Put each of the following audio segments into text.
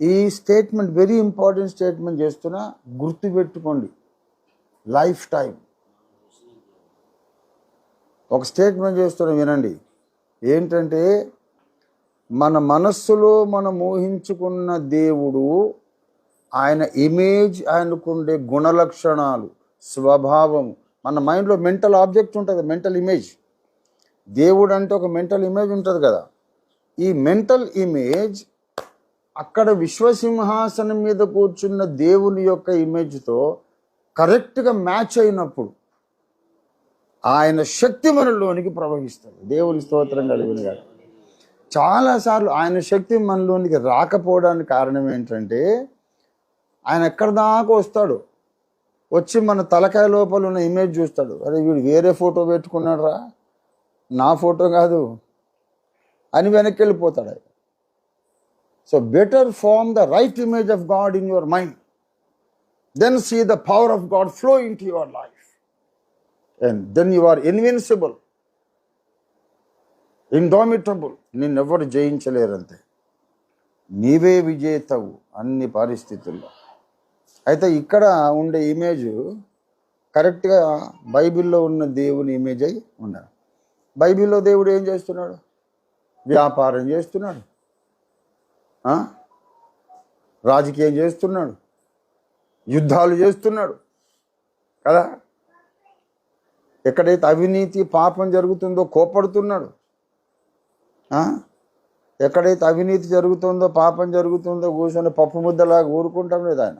ఈ statement very important statement చేస్తున్నా గుర్తుపెట్టుకోండి. లైఫ్ టైం ఒక స్టేట్మెంట్ చేస్తున్నా వినండి. ఏంటంటే మన మనస్సులో మనం మోహించుకున్న దేవుడు ఆయన ఇమేజ్ ఆయనకుండే గుణలక్షణాలు స్వభావం మన మైండ్లో మెంటల్ ఆబ్జెక్ట్ ఉంటుంది మెంటల్ ఇమేజ్ దేవుడు అంటే ఒక మెంటల్ ఇమేజ్ ఉంటుంది కదా. ఈ మెంటల్ ఇమేజ్ అక్కడ విశ్వసింహాసనం మీద కూర్చున్న దేవుని యొక్క ఇమేజ్తో కరెక్ట్గా మ్యాచ్ అయినప్పుడు ఆయన శక్తి మనలోనికి ప్రవహిస్తుంది దేవుని స్తోత్రం కలిగిన గారు చాలాసార్లు ఆయన శక్తి మనలోనికి రాకపోవడానికి కారణం ఏంటంటే ఆయన ఎక్కడి దాకా వస్తాడు? వచ్చి మన తలకాయ లోపల ఉన్న ఇమేజ్ చూస్తాడు. అరే వీడు వేరే ఫోటో పెట్టుకున్నాడు రా నా ఫోటో కాదు. అని వెనక్కి వెళ్ళిపోతాడు so better form the right image of God in your mind then see the power of God flow into your life and then you are invincible indomitable నిన్నెవ్వరు జయించలేరంతే. నీవే విజేతవు అన్ని పరిస్థితుల్లో. అయితే ఇక్కడ ఉండే ఇమేజ్ కరెక్ట్గా బైబిల్లో ఉన్న దేవుని ఇమేజ్ అయి ఉండాలి బైబిల్లో దేవుడు ఏం చేస్తున్నాడు? వ్యాపారం చేస్తున్నాడు. రాజకీయం చేస్తున్నాడు. యుద్ధాలు చేస్తున్నాడు. కదా? ఎక్కడైతే అవినీతి పాపం జరుగుతుందో కోపడుతున్నాడు ఎక్కడైతే అవినీతి జరుగుతుందో పాపం జరుగుతుందో కూర్చొని పప్పు ముద్దలాగా ఊరుకుంటాం లేదు ఆయన.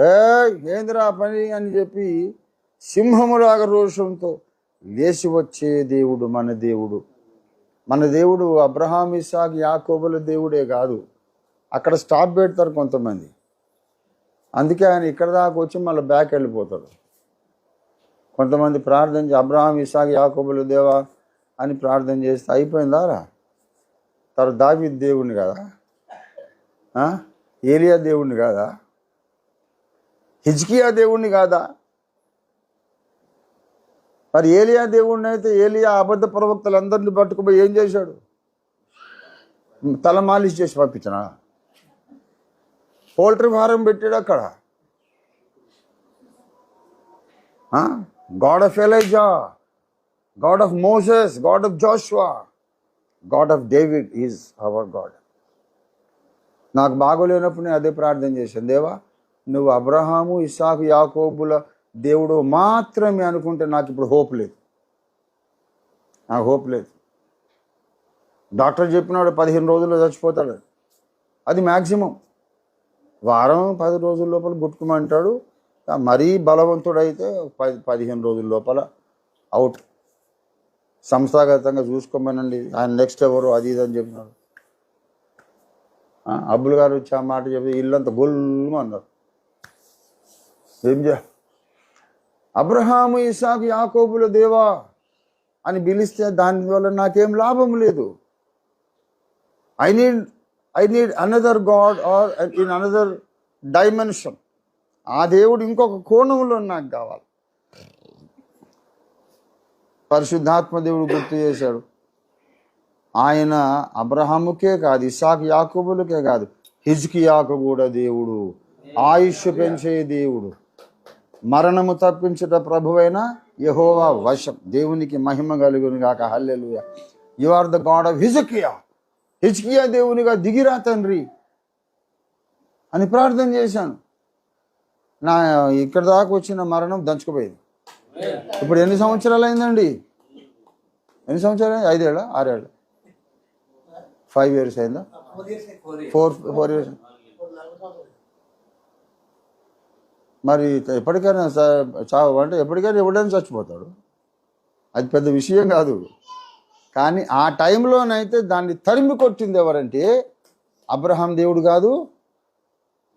ఏ ఏందిరా ఆ పని అని చెప్పి సింహములాగా రోషంతో లేచి వచ్చే దేవుడు మన దేవుడు. మన దేవుడు అబ్రహాం ఇసాక్ యాకోబుల దేవుడే కాదు. అక్కడ స్టాప్ పెడతారు కొంతమంది. అందుకే ఆయన ఇక్కడ దాకా వచ్చి మళ్ళీ బ్యాక్ వెళ్ళిపోతాడు. కొంతమంది ప్రార్థన అబ్రహాం ఇసాక్ యాకోబుల దేవా అని ప్రార్థన చేస్తే అయిపోయిందారా తర్వాత దావి దేవుణ్ణి కదా? ఏలియా దేవుణ్ణి కాదా? హిజ్కియా దేవుణ్ణి కాదా? మరి ఏలియా దేవుడిని అయితే ఏలియా అబద్ధ ప్రవక్తలందరినీ పట్టుకుపోయి ఏం చేశాడు? తల మాలిష్ చేసి పంపించిన? పోల్ట్రీ ఫారం పెట్టాడు అక్కడ. God of Elijah God of Moses God of Joshua God of David is our God నాకు బాగోలేనప్పుడు నేను అదే ప్రార్థన చేశాను. దేవా నువ్వు అబ్రహాము ఇసాకు యాకోబుల దేవుడు మాత్రమే అనుకుంటే నాకు ఇప్పుడు హోప్ లేదు. నాకు హోప్ లేదు. డాక్టర్ చెప్పినాడు పదిహేను రోజుల్లో చచ్చిపోతాడు. అది మ్యాక్సిమం వారం పది రోజుల లోపల గుట్టుకోమంటాడు మరీ బలవంతుడైతే పది పదిహేను రోజుల లోపల అవుట్. సంస్థాగతంగా చూసుకోమనండి. ఆయన నెక్స్ట్ ఎవరు? అది ఇది అని చెప్పినాడు. అబ్బుల్ గారు వచ్చి ఆ మాట చెప్పి ఇల్లంతా గొల్లు అన్నారు. ఏం చే అబ్రహాము ఇసాకు యాకోబుల దేవా అని పిలిస్తే దానివల్ల నాకేం లాభం లేదు. I need I need another God or in another dimension ఆ దేవుడు ఇంకొక కోణంలో నాకు కావాలి. పరిశుద్ధాత్మ దేవుడు గుర్తు చేశాడు. ఆయన అబ్రహాముకే కాదు ఇసాక్ యాకుబులకే కాదు హిజ్కియాకు కూడా దేవుడు. ఆయుష్ పెంచే దేవుడు. మరణము తప్పించుట ప్రభువైన యహోవా వశం. దేవునికి మహిమ కలుగును గాక. Hallelujah. You are the God of Hezekiah Hezekiah దేవునిగా దిగిరా తండ్రి అని ప్రార్థన చేశాను. నా ఇక్కడ దాకా వచ్చిన మరణం దంచుకుపోయింది. ఇప్పుడు ఎన్ని సంవత్సరాలు అయిందండి ఎన్ని సంవత్సరాలు? ఐదేళ్ళ? ఆరేళ్ళ? ఫైవ్ ఇయర్స్ అయిందా? ఫోర్ ఫోర్ ఇయర్స్ మరి ఎప్పటికైనా చావు అంటే ఎప్పటికైనా ఎవడైనా చచ్చిపోతాడు. అది పెద్ద విషయం కాదు. కానీ ఆ టైంలోనైతే దాన్ని తరిమి కొట్టింది ఎవరంటే అబ్రహాం దేవుడు కాదు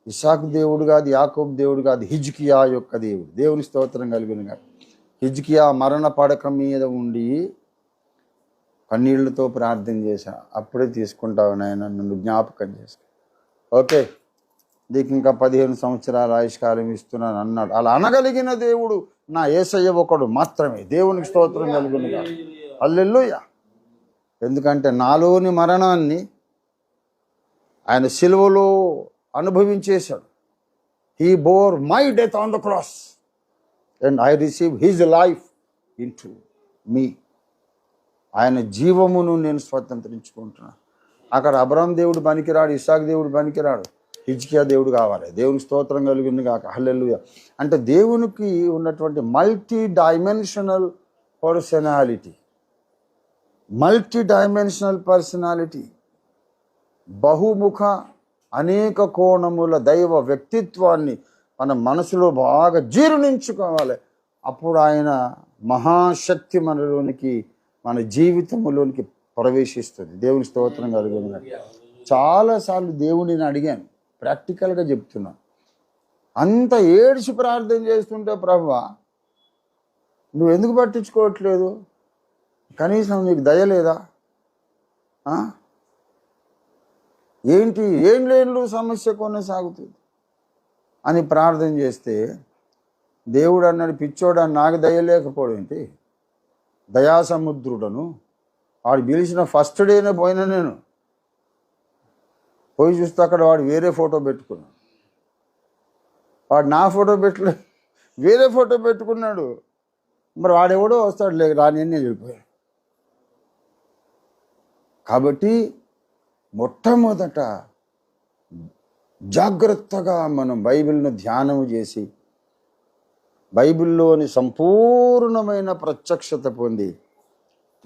ఇషాకు దేవుడు కాదు యాకోబ్ దేవుడు కాదు హిజ్కియా యొక్క దేవుడు. దేవుని స్తోత్రం కలిగిన కాదు హిజ్కియా మరణ పడక మీద ఉండి కన్నీళ్ళతో ప్రార్థన చేశా. అప్పుడే తీసుకుంటావు నాయన నన్ను జ్ఞాపకం చేసి ఓకే. నీకు ఇంకా పదిహేను సంవత్సరాల ఆయుష్కాలం ఇస్తున్నాను అన్నాడు. అలా అనగలిగిన దేవుడు నా ఏసయ్య ఒకడు మాత్రమే. దేవునికి స్తోత్రం కలుగునుగా అల్లెల్లుయ్య ఎందుకంటే నాలోని మరణాన్ని ఆయన సిలువలో అనుభవించేశాడు. He bore my death on the cross and I receive his life into me ఆయన జీవమును నేను స్వతంత్రించుకుంటున్నాను. అక్కడ అబ్రామ్ దేవుడు పనికిరాడు ఇసాక్ దేవుడు పనికిరాడు. హిజ్కియా దేవుడు కావాలి. దేవుని స్తోత్రం కలిగింది కాక హల్లెలూయ. అంటే దేవునికి ఉన్నటువంటి multi dimensional personality multi dimensional personality బహుముఖ అనేక కోణముల దైవ వ్యక్తిత్వాన్ని మన మనసులో బాగా జీర్ణించుకోవాలి. అప్పుడు ఆయన మహాశక్తి మనలోనికి మన జీవితంలోనికి ప్రవేశిస్తుంది. దేవుని స్తోత్రం కలుగుతుంది చాలాసార్లు దేవుడిని అడిగాను. ప్రాక్టికల్గా చెప్తున్నా. అంత ఏడ్చి ప్రార్థన చేస్తుంటే ప్రభు నువ్వు ఎందుకు పట్టించుకోవట్లేదు? కనీసం నీకు దయ లేదా? ఏంటి? ఏం లేని సమస్య కొనసాగుతుంది అని ప్రార్థన చేస్తే దేవుడు అన్నాడు పిచ్చోడు అని నాకు దయ లేకపోవడం ఏంటి? దయాసముద్రుడను. వాడు పిలిచిన ఫస్ట్ డేనే పోయినా నేను. పోయి చూస్తే అక్కడ వాడు వేరే ఫోటో పెట్టుకున్నాడు. వాడు నా ఫోటో పెట్టలే వేరే ఫోటో పెట్టుకున్నాడు. మరి వాడెవడో వస్తాడు లేక రాని నేను వెళ్ళిపోయాడు. కాబట్టి మొట్టమొదట జాగ్రత్తగా మనం బైబిల్ను ధ్యానం చేసి బైబిల్లోని సంపూర్ణమైన ప్రత్యక్షత పొంది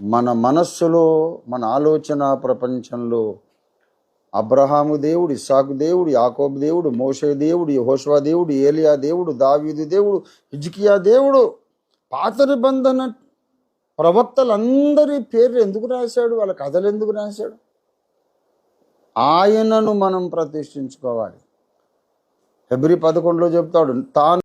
మన మనస్సులో మన ఆలోచన ప్రపంచంలో అబ్రహాము దేవుడు ఇస్సాకు దేవుడు యాకోబు దేవుడు మోషే దేవుడు యహోష్వా దేవుడు ఏలియా దేవుడు దావీదు దేవుడు హిజ్కియా దేవుడు. పాత నిబంధన ప్రవక్తలందరి పేర్లు ఎందుకు రాశాడు? వాళ్ళ కథలు ఎందుకు రాశాడు? ఆయనను మనం ప్రతిష్ఠించుకోవాలి. ఫిబ్రి పదకొండులో చెప్తాడు తాను